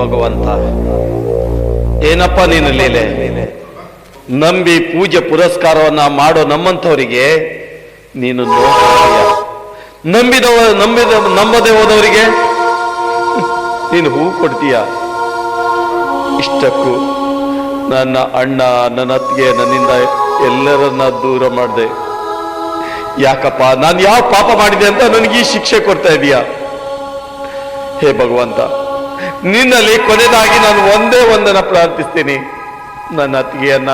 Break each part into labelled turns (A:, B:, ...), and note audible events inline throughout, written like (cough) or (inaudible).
A: ಭಗವಂತ. ಏನಪ್ಪ ನೀನು ಲೀಲೆ? ನಂಬಿ ಪೂಜೆ ಪುರಸ್ಕಾರವನ್ನ ಮಾಡೋ ನಮ್ಮಂಥವರಿಗೆ ನೀನು ನಂಬಿದವ, ನಂಬಿದ, ನಂಬದೆ ಹೋದವರಿಗೆ ನೀನು ಹೂ ಕೊಡ್ತೀಯ? ಇಷ್ಟಕ್ಕೂ ನನ್ನ ಅಣ್ಣ, ನನ್ನ ಅತ್ತಿಗೆ, ನನ್ನಿಂದ ಎಲ್ಲರನ್ನ ದೂರ ಮಾಡಿದೆ. ಯಾಕಪ್ಪ, ನಾನು ಯಾವ ಪಾಪ ಮಾಡಿದೆ ಅಂತ ನನಗೆ ಈ ಶಿಕ್ಷೆ ಕೊಡ್ತಾ ಇದೀಯ? ಹೇ ಭಗವಂತ ನಿನ್ನಲ್ಲಿ ಕೊನೆಯದಾಗಿ ನಾನು ಒಂದೇ ಒಂದನ್ನ ಪ್ರಾರ್ಥಿಸ್ತೀನಿ. ನನ್ನ ಅತ್ತಿಗೆಯನ್ನ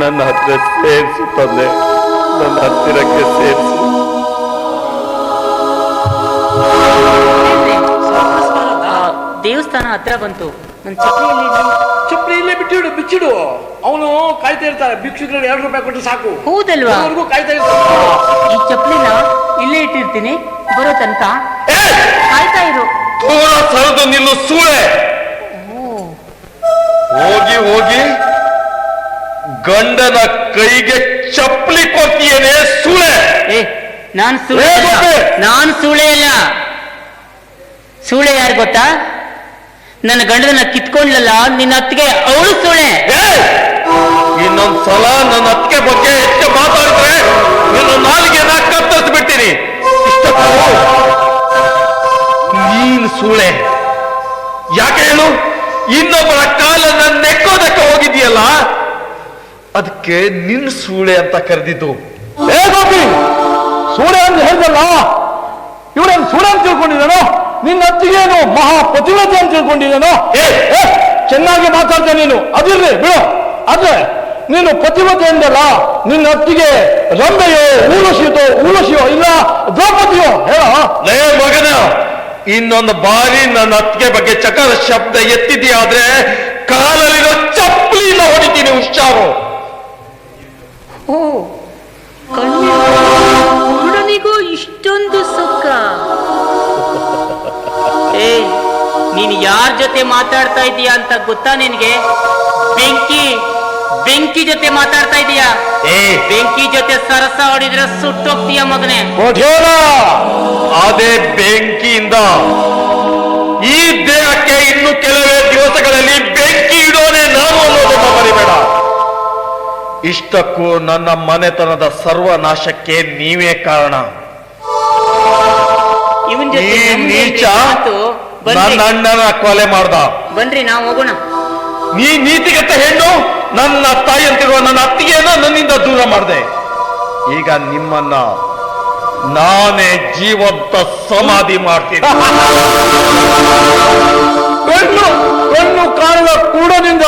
A: ನನ್ನ ಹತ್ತಿರ ಸೇರಿಸಿ ತಂದೆ. ನನ್ನ ಹತ್ತಿರಕ್ಕೆ ಸೇರಿಸಿ.
B: ದೇವಸ್ಥಾನ ಹತ್ರ ಬಂತು. ನನ್ನ ಚಪ್ಪಲಿಯಲ್ಲಿ
C: ಚಪ್ಪಲಿ ಇಲ್ಲೇ ಬಿಟ್ಟಿಡು ಬಿಚ್ಚಿಡು. ಅವನು ಕಾಯ್ತಾ ಇರ್ತಾರೆ. ಭಿಕ್ಷುಕರಿಗೆ ಎರಡು ರೂಪಾಯಿ ಕೊಟ್ಟರೆ ಸಾಕು.
B: ಹೌದಲ್ವಾ?
C: ಅವ್ರಿಗೂ ಕಾಯ್ತಾ ಇರ್ತಾರೆ.
B: ಈ ಚಪ್ಪಲಿನ ಇಲ್ಲೇ ಇಟ್ಟಿರ್ತೀನಿ. ಬರೋ ತನಕ! ಕಾಯ್ತಾ ಇರು.
A: ದೂರ ಸರಿದು ನಿಲ್ಲು ಸೂಳೆ. ಹೋಗಿ ಹೋಗಿ. ಗಂಡನ ಕೈಗೆ ಚಪ್ಪಲಿ ಕೊಡ್ತೀಯೇನೆ ಸೂಳೆ.
B: ಏ ನಾನ್ ಸೂಳೆ ನಾನು ಸೂಳೆ ಅಲ್ಲ. ಸೂಳೆ ಯಾರು ಗೊತ್ತಾ? ನನ್ನ ಗಂಡನ ಕಿತ್ಕೊಂಡ್ಲಲ್ಲ ನಿನ್ನ ಅತ್ತಿಗೆ ಅವಳು ಸೂಳೆ.
A: ಇನ್ನೊಂದ್ಸಲ ಇನ್ನೊಂದ್ ಸಲ ನನ್ನ ಅತ್ತಿಗೆ ಬಗ್ಗೆ ಇನ್ನೊಬ್ಬರ ಕಾಲನ್ನ ನೆಕ್ಕೋದಕ್ಕೆ ಹೋಗಿದೆಯಲ್ಲ ಅದಕ್ಕೆ ನಿನ್ ಸೂಳೆ ಅಂತ ಕರೆದಿದ್ದು.
C: ಸೂಳೆ ಅಂತ ಹೇಳ್ದಲ್ಲ? ಇವನೇನು ಸೂಳೆ ಅಂತ ತಿಳ್ಕೊಂಡಿದ್ದಾನೋ? ನಿನ್ನ ಅತ್ತಿಗೇನು ಮಹಾ ಪ್ರತಿಭತೆ ಅಂತ ತಿಳ್ಕೊಂಡಿದ್ದಾನೋ? ಚೆನ್ನಾಗಿ ಮಾತಾಡ್ತೇನೆ ನೀನು. ಅದಿರ್ಲಿ ಬಿಡು. ಆದ್ರೆ ನೀನು ಪ್ರತಿಭತೆ ಎಂದಲ್ಲ ನಿನ್ನ ಅತ್ತಿಗೆ ರಂಬೆಯೋ ಊರ್ವಶಿಯೋ ಊರ್ವಶಿಯೋ ಇಲ್ಲ
A: ಇನ್ನೊಂದು ಬಾರಿ ನನ್ನ ಅತ್ತಿಗೆ ಬಗ್ಗೆ ಚಕಾರ ಶಬ್ದ ಎತ್ತಿದೆಯಾದ್ರೆ ಕಾಲಲ್ಲಿರೋ ಚಪ್ಪಲಿನ ಹೊಡಿತೀನಿ ಹುಷಾರು.
B: ಓ ಇಷ್ಟೊಂದು ಸುಖ. (laughs) ಏ ನೀನ್ ಯಾರ ಜೊತೆ ಮಾತಾಡ್ತಾ ಇದೀಯ ಅಂತ ಗೊತ್ತಾ ನಿನ್ಗೆ? ಬೆಂಕಿ ಬೆಂಕಿ ಜೊತೆ ಮಾತಾಡ್ತಾ ಬೆಂಕಿ ಜೊತೆ ಸರಸ ಹೊಡಿದ್ರೆ ಸುಟ್ಟೋಗ್ತೀಯ ಮಗನೇ?
C: ಕೊಠೇರ
A: ಅದೇ ಬೆಂಕಿಯಿಂದ. ಈ ದೇಹಕ್ಕೆ ಇನ್ನು ಕೆಲವೇ ದಿವಸಗಳಲ್ಲಿ ಬೆಂಕಿ ಇಡೋನೆ ನಾನು ಅನ್ನೋದನ್ನ ಮರಿಬೇಡ ಇಷ್ಟಕ್ಕೂ ನನ್ನ ಮನೆತನದ ಸರ್ವನಾಶಕ್ಕೆ ನೀವೇ ಕಾರಣ.
B: ಇವನ್
A: ಈ
B: ಜೊತೆ
A: ನೀಚ
B: ಮಾತು?
A: ನನ್ನ ಅಣ್ಣನ ಕೊಲೆ ಮಾಡ್ದ.
B: ಬನ್ರಿ ನಾವು ಹೋಗೋಣ.
A: ನೀ ನೀತಿಗತ್ತ ಹೆಣ್ಣು? ನನ್ನ ತಾಯಿ ಅಂತಿರುವ ನನ್ನ ಅತ್ತಿಗೆಯನ್ನ ನನ್ನಿಂದ ದೂರ ಮಾಡಿದೆ. ಈಗ ನಿಮ್ಮನ್ನ ನಾನೇ ಜೀವಂತ ಸಮಾಧಿ ಮಾಡ್ತೀನಿ.
C: ಕಣ್ಣು ಕಣ್ಣು ಕಾಣುವ ಕೂಡನಿಂದ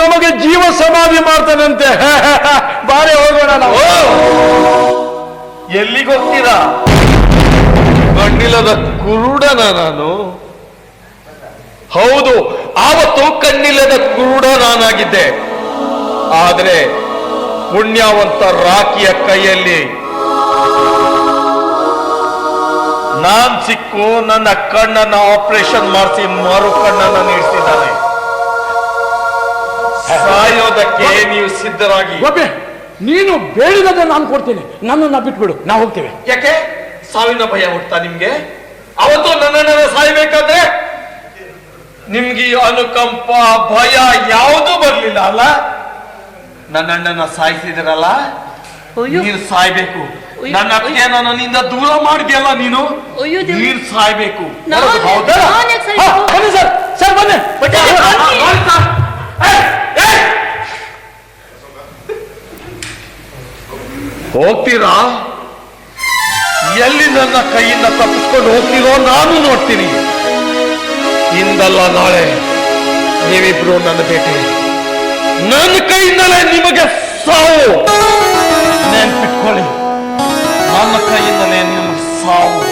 C: ನಮಗೆ ಜೀವ ಸಮಾಧಿ ಮಾಡ್ತಾನಂತೆ. (laughs) ಬಾರೆ ಹೋಗೋಣ ನಾವು.
A: ಎಲ್ಲಿಗೆ ಹೋಗ್ತೀರಾ? ಕಣ್ಣಿಲ್ಲದ ಕುರುಡನ ನಾನು. ಹೌದು ಆವತ್ತು ಕಣ್ಣಿಲ್ಲದ ಕುರುಡ ನಾನಾಗಿದ್ದೆ ಆದ್ರೆ ಪುಣ್ಯವಂತ ರಾಖಿಯ ಕೈಯಲ್ಲಿ ನಾನ್ ಸಿಕ್ಕು ನನ್ನ ಕಣ್ಣನ್ನ ಆಪರೇಷನ್ ಮಾಡಿಸಿ ಮರು ಕಣ್ಣನ್ನ ನೀಡಿಸಿದ್ದಾನೆ. ಸಾಯೋದಕ್ಕೆ ನೀವು ಸಿದ್ಧರಾಗಿ.
C: ನೀನು ಬೇಡಿದಾಗ ನಾನು ಕೊಡ್ತೀನಿ. ನನ್ನನ್ನ ಬಿಟ್ಬಿಡು ನಾವು ಹೋಗ್ತೇವೆ.
A: ಯಾಕೆ? ಸಾವಿನ ಭಯ ಹುಡ್ತಾ ನಿಮ್ಗೆ? ಅವತ್ತು ನನ್ನನ್ನ ಸಾಯ್ಬೇಕಾದ್ರೆ ನಿಮ್ಗೆ ಅನುಕಂಪ ಭಯ ಯಾವುದೂ ಬರ್ಲಿಲ್ಲ ಅಲ್ಲ? ನನ್ನಣ್ಣನ ಸಾಯಿಸಿದಿರಲ್ಲ?
B: ಅಯ್ಯೋ.
A: ನೀನು ಸಾಯ್ಬೇಕು. ನನ್ನ ಅತ್ತಿಗೆ ನನ್ನಿಂದ ದೂರ ಮಾಡಿದ್ಯಲ್ಲ ನೀನು. ನೀನ್ ಸಾಯ್ಬೇಕು. ಹೌದಾ?
C: ಬನ್ನಿ ಸರ್. ಸರ್
B: ಬನ್ನಿ.
A: ಹೋಗ್ತೀರಾ? ಎಲ್ಲಿ ನನ್ನ ಕೈಯಿಂದ ತಪ್ಪಿಸ್ಕೊಂಡು ಹೋಗ್ತೀರೋ ನಾನು ನೋಡ್ತೀನಿ. ಇಂದಲ್ಲ ನಾಳೆ ನೀವಿಬ್ರು ನನ್ನ ಭೇಟಿ. ನನ್ನ ಕೈಯಿಂದಲೇ ನಿಮಗೆ ಸಾವು. ನೆನ್ಪಿಟ್ಕೊಳ್ಳಿ. ನನ್ನ ಕೈಯಿಂದಲೇ ನಿಮಗೆ ಸಾವು.